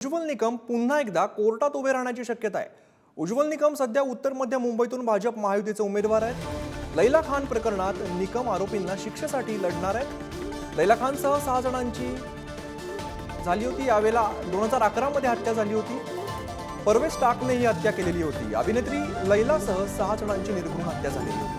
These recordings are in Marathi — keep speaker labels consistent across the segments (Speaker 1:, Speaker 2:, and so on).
Speaker 1: उज्ज्वल निकम पुन्हा एकदा कोर्टात उभे राहण्याची शक्यता आहे. उज्ज्वल निकम सध्या उत्तर मध्य मुंबईतून भाजप महायुतीचे उमेदवार आहेत. लैला खान प्रकरणात निकम आरोपींना शिक्षेसाठी लढणार आहेत. लैला खानसह सहा जणांची झाली होती. यावेळेला दोन हजार अकरामध्ये हत्या झाली होती. परवेश टाकने ही हत्या केलेली होती. अभिनेत्री लैलासह सहा जणांची निर्घृण हत्या झालेली होती.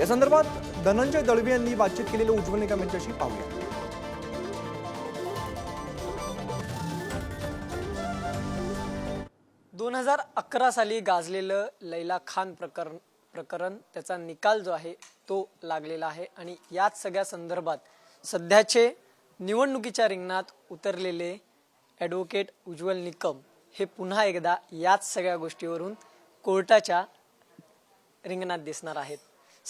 Speaker 1: या संदर्भात धनंजय दळवी यांनी बातचीत केलेलं उज्ज्वल निकम यांच्याशी पाहूया.
Speaker 2: दोन हजार अकरा साली गाजलेलं लैला खान प्रकरण प्रकरण त्याचा निकाल जो आहे तो लागलेला आहे आणि याच सगळ्या संदर्भात सध्याचे निवडणुकीच्या रिंगणात उतरलेले ॲडव्होकेट उज्ज्वल निकम हे पुन्हा एकदा याच सगळ्या गोष्टीवरून कोर्टाच्या रिंगणात दिसणार आहेत.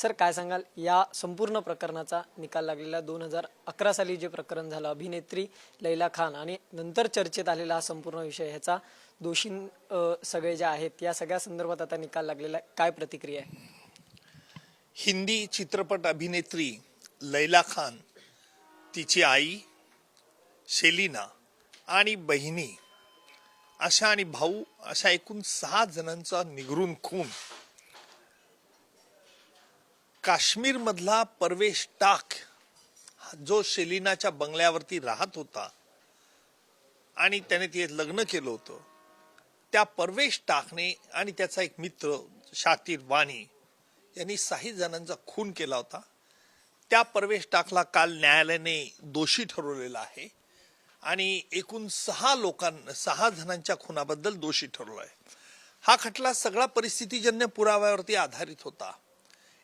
Speaker 2: सर काय सांगाल? या संपूर्ण प्रकरणाचा निकाल लागलेला दोन हजार अकरा साली जे प्रकरण झालं अभिनेत्री लैला खान आणि नंतर चर्चेत आलेला हा संपूर्ण विषय ह्याचा दोषी सगळे जे आहेत या सगळ्या संदर्भात आता निकाल लागलेला आहे. काय प्रतिक्रिया आहे?
Speaker 3: हिंदी चित्रपट अभिनेत्री लैला खान तिची आई शेलिना आणि बहिणी अशा आणि भाऊ अशा एकूण सहा जणांचा निगरून खून काश्मीरमधला परवेश टाक जो शेलिनाच्या बंगल्यावरती राहत होता आणि त्याने ते लग्न केलं होतं त्या परवेश टाकने आणि त्याचा एक मित्र शातीर वाणी यांनी साही जणांचा खून केला होता. त्या परवेश टाकला काल न्यायालयाने दोषी ठरवलेला आहे आणि एकूण सहा लोकांना सहा जणांच्या खुनाबद्दल दोषी ठरलो आहे. हा खटला सगळा परिस्थितीजन्य पुराव्यावरती आधारित होता.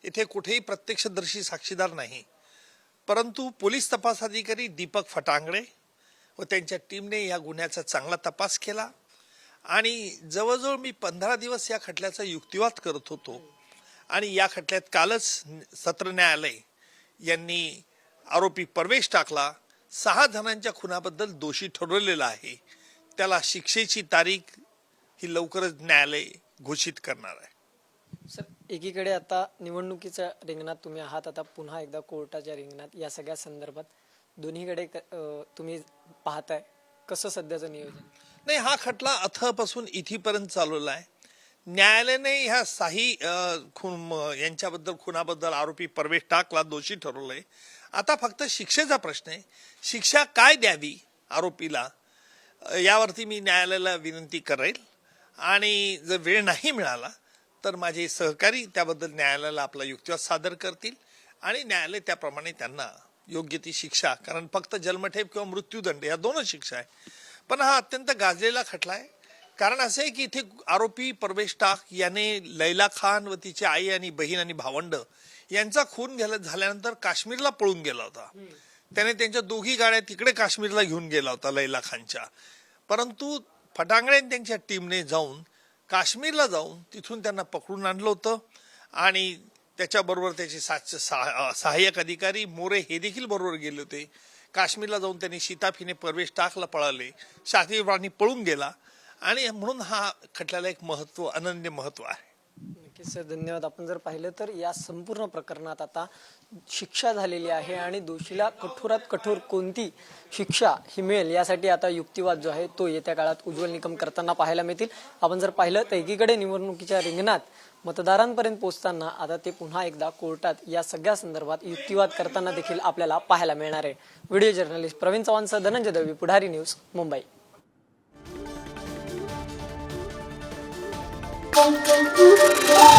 Speaker 3: इथे कुठेही प्रत्यक्षदर्शी साक्षीदार नाही. परंतु पोलीस तपास अधिकारी दीपक फटांगडे व त्यांच्या टीमने या गुन्ह्याचा चांगला तपास केला आणि जवळजवळ मी पंधरा दिवस या खटल्याचा युक्तिवाद करत होतो आणि या खटल्यात कालच सत्र न्यायालय यांनी आरोपी परवेश टाकला. सहा जणांच्या खुनाबद्दल दोषी ठरवलेला आहे. त्याला शिक्षेची तारीख ही लवकरच न्यायालय घोषित करणार आहे.
Speaker 2: सर एकीकडे आता निवडणुकीच्या रिंगणात तुम्ही आहात आता पुन्हा एकदा कोर्टाच्या रिंगणात या सगळ्या संदर्भात दोन्हीकडे क- तुम्ही पाहताय. कसं सध्याचं नियोजन?
Speaker 3: नाही हा खटला अथपासून इथीपर्यंत चालवला आहे. न्यायालयाने ह्या साही खून यांच्याबद्दल खुनाबद्दल आरोपी परवेश टाकला दोषी ठरवलंय. आता फक्त शिक्षेचा प्रश्न आहे. शिक्षा काय द्यावी आरोपीला? यावरती मी न्यायालयाला विनंती करेल. आणि जर वेळ नाही मिळाला तर माझे सहकारी त्याबद्दल न्यायालयाला आपला युक्तिवाद सादर करतील आणि न्यायालय त्याप्रमाणे त्यांना योग्य ती शिक्षा कारण फक्त जन्मठेप किंवा मृत्यूदंड या दोनच शिक्षा आहे. पण हा अत्यंत गाजलेला खटला आहे. कारण असं आहे की इथे आरोपी परवेश टाक याने लैला खान व तिची आई आणि बहीण आणि भावंड यांचा खून गेला झाल्यानंतर काश्मीरला पळून गेला होता. त्याने त्यांच्या दोघी गाड्या तिकडे काश्मीरला घेऊन गेला होता लैला खानच्या. परंतु फटांगडे आणि त्यांच्या टीमने जाऊन काश्मीरला जाऊन तिथून त्यांना पकडून आणलं होतं. आणि त्याच्याबरोबर त्याचे सा- सा- सहाय्यक अधिकारी मोरे हे देखील बरोबर गेले होते. काश्मीरला जाऊन त्यांनी शिताफीने परवेश टाकला पळाले. शातीराणी पळून गेला. आणि म्हणून हा खटल्याला एक महत्त्व अनन्य महत्त्व आहे.
Speaker 2: नक्कीच सर. धन्यवाद. आपण जर पाहिलं तर या संपूर्ण प्रकरणात आता शिक्षा झालेली आहे आणि दोषीला कठोरात कठोर कोणती शिक्षा ही मिळेल यासाठी आता युक्तिवाद जो आहे तो येत्या काळात उज्ज्वल निकम करताना पाहायला मिळतील. आपण जर पाहिलं तर एकीकडे निवडणुकीच्या रिंगणात मतदारांपर्यंत पोहोचताना आता ते पुन्हा एकदा कोर्टात या सगळ्या संदर्भात युक्तिवाद करताना देखील आपल्याला पाहायला मिळणार आहे. Video journalist Pravin चव्हाणसह Dhananjay Dalvi Pudhari news Mumbai.
Speaker 4: bom, bom, bom.